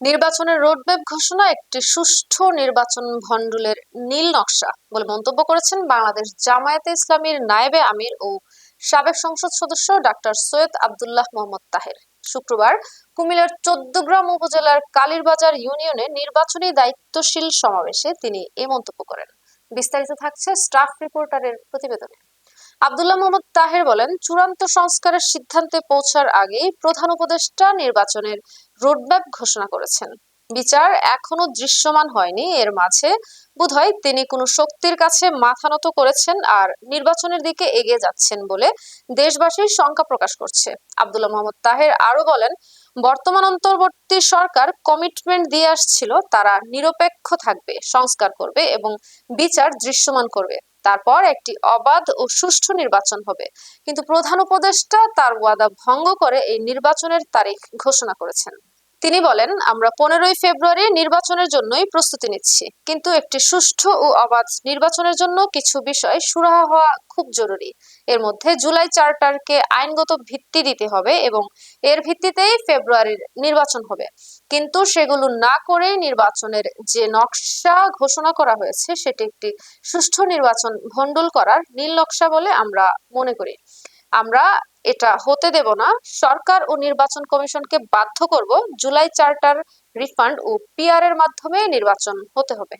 নির্বাচনের রোডম্যাপ ঘোষণা, একটি সুষ্ঠু নির্বাচন ভণ্ডুলের নীল নকশা বলে মন্তব্য করেছেন বাংলাদেশ জামায়াতে ইসলামীর নায়েবে আমির ও সাবেক সংসদ সদস্য ডাক্তার সৈয়দ আবদুল্লাহ মোহাম্মদ তাহের। শুক্রবার কুমিল্লার চোদ্দগ্রাম উপজেলার কালীরবাজার ইউনিয়নে নির্বাচনী দায়িত্বশীল সমাবেশে তিনি এ মন্তব্য করেন। বিস্তারিত থাকছে স্টাফ রিপোর্টারের প্রতিবেদনে। আবদুল্লাহ মোহাম্মদ তাহের বলেন, চূড়ান্ত সংস্কারের সিদ্ধান্তে পৌঁছার আগেই প্রধান উপদেষ্টা নির্বাচনের রোডম্যাপ ঘোষণা করেছেন। বিচার এখনও দৃশ্যমান হয়নি। এর মাঝে বোধহয় তিনি কোনো শক্তির কাছে মাথা নত করেছেন আর নির্বাচনের দিকে এগিয়ে যাচ্ছেন বলে দেশবাসীর শঙ্কা প্রকাশ করছে। আবদুল্লাহ মোহাম্মদ তাহের আরও বলেন, বর্তমান অন্তর্বর্তী সরকার কমিটমেন্ট দিয়ে আসছিল, তারা নিরপেক্ষ থাকবে, সংস্কার করবে এবং বিচার দৃশ্যমান করবে। তারপর একটি অবাধ ও সুষ্ঠু নির্বাচন হবে। কিন্তু প্রধান উপদেষ্টা তার ওয়াদা ভঙ্গ করে এই নির্বাচনের তারিখ ঘোষণা করেছেন। তিনি বলেন, আমরা পনেরোই ফেব্রুয়ারি নির্বাচনের জন্যই প্রস্তুতি নিচ্ছি। কিন্তু একটি সুষ্ঠু ও অবাধ নির্বাচনের জন্য কিছু বিষয় সুরাহা হওয়া খুব জরুরি। এর মধ্যে জুলাই চার্টারকে আইনগত ভিত্তি দিতে হবে এবং এর ভিত্তিতেই ফেব্রুয়ারির নির্বাচন হবে। কিন্তু সেগুলো না করে নির্বাচনের যে নকশা ঘোষণা করা হয়েছে, সেটি একটি সুষ্ঠু নির্বাচন ভণ্ডুল করার নীল নকশা বলে আমরা মনে করি। আমরা এটা হতে দেব না। সরকার ও নির্বাচন কমিশনকে বাধ্য করব জুলাই চার্টার রিফান্ড ও পিআর এর মাধ্যমে নির্বাচন হতে হবে।